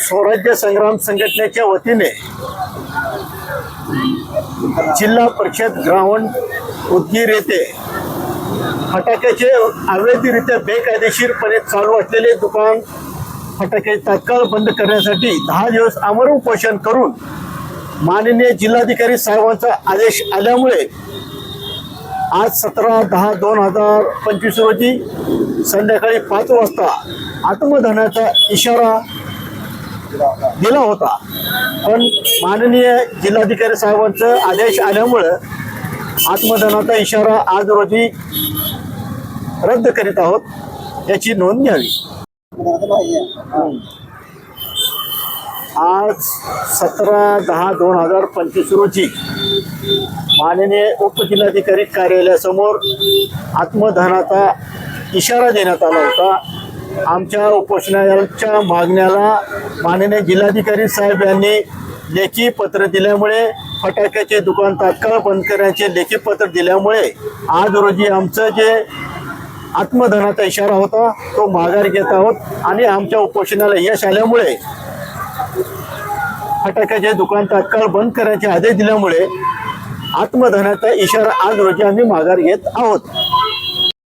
स्वराज्य संग्राम संघटनेच्या वतीने जिल्हा परिषद ग्राउंड उदगीर येथे फटाक्याचे अवैधरित्या बेकायदेशीरपणे चालू असलेले दुकान फटाके तात्काळ बंद करण्यासाठी दहा दिवस अमर उपोषण करून माननीय जिल्हाधिकारी साहेबांचा आदेश आल्यामुळे आज सतरा दहा दोन हजार पंचवीस रोजी संध्याकाळी पाच वाजता आत्मधनाचा इशारा दिला होता. पण माननीय जिल्हाधिकारी साहेबांचं आदेश आल्यामुळं आत्मधनाचा इशारा आज रोजी रद्द करीत आहोत याची नोंद घ्यावी. आज सतरा दहा दोन हजार पंचवीस रोजी माननीय उपजिल्हाधिकारी कार्यालयासमोर आत्मधनाचा इशारा देण्यात आला होता. आमच्या उपोषणाच्या मागण्याला माननीय जिल्हाधिकारी साहेब यांनी लेखी पत्र दिल्यामुळे फटाक्याचे दुकान तात्काळ बंद करण्याचे लेखी पत्र दिल्यामुळे आज रोजी आमचं जे आत्मधनाचा इशारा होता तो माघार घेत आहोत आणि आमच्या उपोषणाला यश आल्यामुळे फटाक्याचे दुकान तात्काळ बंद करण्याचे आदेश दिल्यामुळे आत्मधनाचा इशारा आज रोजी आम्ही माघार घेत आहोत.